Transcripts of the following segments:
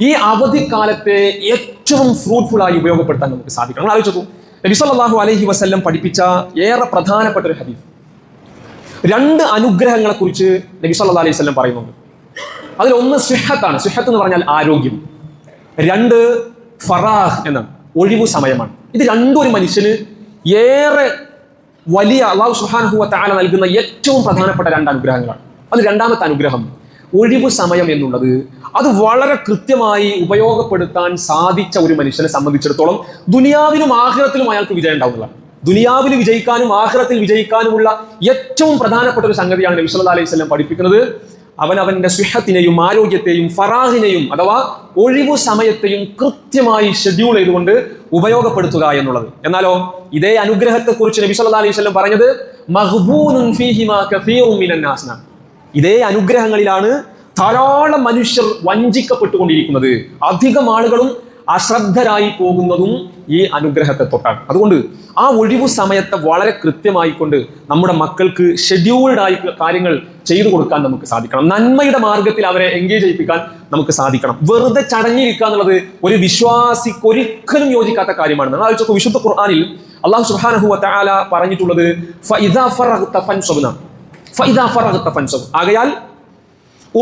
ഈ അവധിക്കാലത്തെ ഏറ്റവും ഫ്രൂട്ട്ഫുൾ ആയി ഉപയോഗപ്പെടുത്താൻ നമുക്ക് സാധിക്കണം. നമ്മൾ ആലോചിച്ചു നബി സല്ലല്ലാഹു അലൈഹി വസല്ലം പഠിപ്പിച്ച ഏറെ പ്രധാനപ്പെട്ട ഒരു ഹദീസ്. രണ്ട് അനുഗ്രഹങ്ങളെ കുറിച്ച് നബി സല്ലല്ലാഹു അലൈഹി വസല്ലം പറയുന്നുണ്ട്. അതിലൊന്ന് സിഹത്താണ് സിഹത്ത് എന്ന് പറഞ്ഞാൽ ആരോഗ്യം. രണ്ട് ഫറാഹ് എന്നാണ്. ഒഴിവു സമയമാണ്. ഇത് രണ്ടും ഒരു മനുഷ്യന് ഏറെ വലിയ അള്ളാഹു വ താല നൽകുന്ന ഏറ്റവും പ്രധാനപ്പെട്ട രണ്ട് അനുഗ്രഹങ്ങളാണ്. അത് രണ്ടാമത്തെ അനുഗ്രഹം. ഒഴിവു സമയം എന്നുള്ളത് അത് വളരെ കൃത്യമായി ഉപയോഗപ്പെടുത്താൻ സാധിച്ച ഒരു മനുഷ്യനെ സംബന്ധിച്ചിടത്തോളം ദുനിയാവിനും ആഹ്ലത്തിലും അയാൾക്ക് വിജയം ഉണ്ടാവുന്നതാണ്. ദുനിയാവിൽ വിജയിക്കാനും ആഹ്ലത്തിൽ വിജയിക്കാനുമുള്ള ഏറ്റവും പ്രധാനപ്പെട്ട ഒരു സംഗതിയാണ് നബി സല്ലല്ലാഹു അലൈഹി പഠിപ്പിക്കുന്നത്. അവൻ അവന്റെ സുഹത്തിനെയും ആരോഗ്യത്തെയും ഫറാഹിനെയും അഥവാ ഒഴിവു സമയത്തെയും കൃത്യമായി ഷെഡ്യൂൾ ചെയ്തുകൊണ്ട് ഉപയോഗപ്പെടുത്തുക എന്നുള്ളത്. എന്നാലോ ഇതേ അനുഗ്രഹത്തെക്കുറിച്ച് നബി സല്ലല്ലാഹു അലൈഹി വസല്ലം പറഞ്ഞത്. ഇതേ അനുഗ്രഹങ്ങളിലാണ് ധാരാളം മനുഷ്യർ വഞ്ചിക്കപ്പെട്ടുകൊണ്ടിരിക്കുന്നത്. അധികം ആളുകളും അശ്രദ്ധരായി പോകുന്നതും ഈ അനുഗ്രഹത്തെ തൊട്ടാണ്. അതുകൊണ്ട് ആ ഒഴിവു സമയത്തെ വളരെ കൃത്യമായി കൊണ്ട് നമ്മുടെ മക്കൾക്ക് ഷെഡ്യൂൾഡ് ആയി കാര്യങ്ങൾ ചെയ്തു കൊടുക്കാൻ നമുക്ക് സാധിക്കണം. നന്മയുടെ മാർഗത്തിൽ അവരെ എൻഗേജ് ചെയ്യിപ്പിക്കാൻ നമുക്ക് സാധിക്കണം. വെറുതെ ചടങ്ങിരിക്കുക എന്നുള്ളത് ഒരു വിശ്വാസിക്ക് ഒരിക്കലും യോജിക്കാത്ത കാര്യമാണ്. നമ്മൾ ആലോചിച്ചപ്പോൾ വിശുദ്ധ ഖുർആാനിൽ അള്ളാഹു തആല പറഞ്ഞിട്ടുള്ളത് ആകയാൽ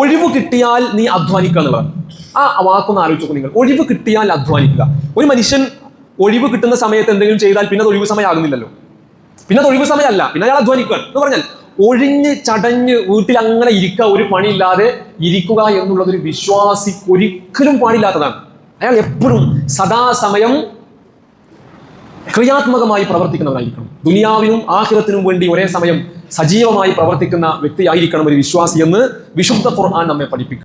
ഒഴിവ് കിട്ടിയാൽ നീ അധ്വാനിക്കുക എന്നുള്ളതാണ്. ആ വാക്കൊന്ന് ആലോചിച്ചു നിങ്ങൾ. ഒഴിവ് കിട്ടിയാൽ അധ്വാനിക്കുക. ഒരു മനുഷ്യൻ ഒഴിവ് കിട്ടുന്ന സമയത്ത് എന്തെങ്കിലും ചെയ്താൽ പിന്നെ അത് ഒഴിവ് സമയം ആകുന്നില്ലല്ലോ. പിന്നെ അത് ഒഴിവ് സമയമല്ല പിന്നെ അയാൾ അധ്വാനിക്കുക എന്ന് പറഞ്ഞാൽ ഒഴിഞ്ഞ് ചടഞ്ഞ് വീട്ടിൽ അങ്ങനെ ഇരിക്കുക ഒരു പണിയില്ലാതെ ഇരിക്കുക എന്നുള്ളത് ഒരു വിശ്വാസിക്ക് ഒരിക്കലും പാടില്ലാത്തതാണ്. അയാൾ എപ്പോഴും സദാസമയം ക്രിയാത്മകമായി പ്രവർത്തിക്കുന്നവരായിരിക്കണം ദുനിയാവിനും ആഹ്ലത്തിനും വേണ്ടി ഒരേ സമയം സജീവമായി പ്രവർത്തിക്കുന്ന വ്യക്തിയായിരിക്കണം ഒരു വിശ്വാസി എന്ന് വിശുദ്ധ ഖുർആൻ നമ്മെ പഠിപ്പിക്കും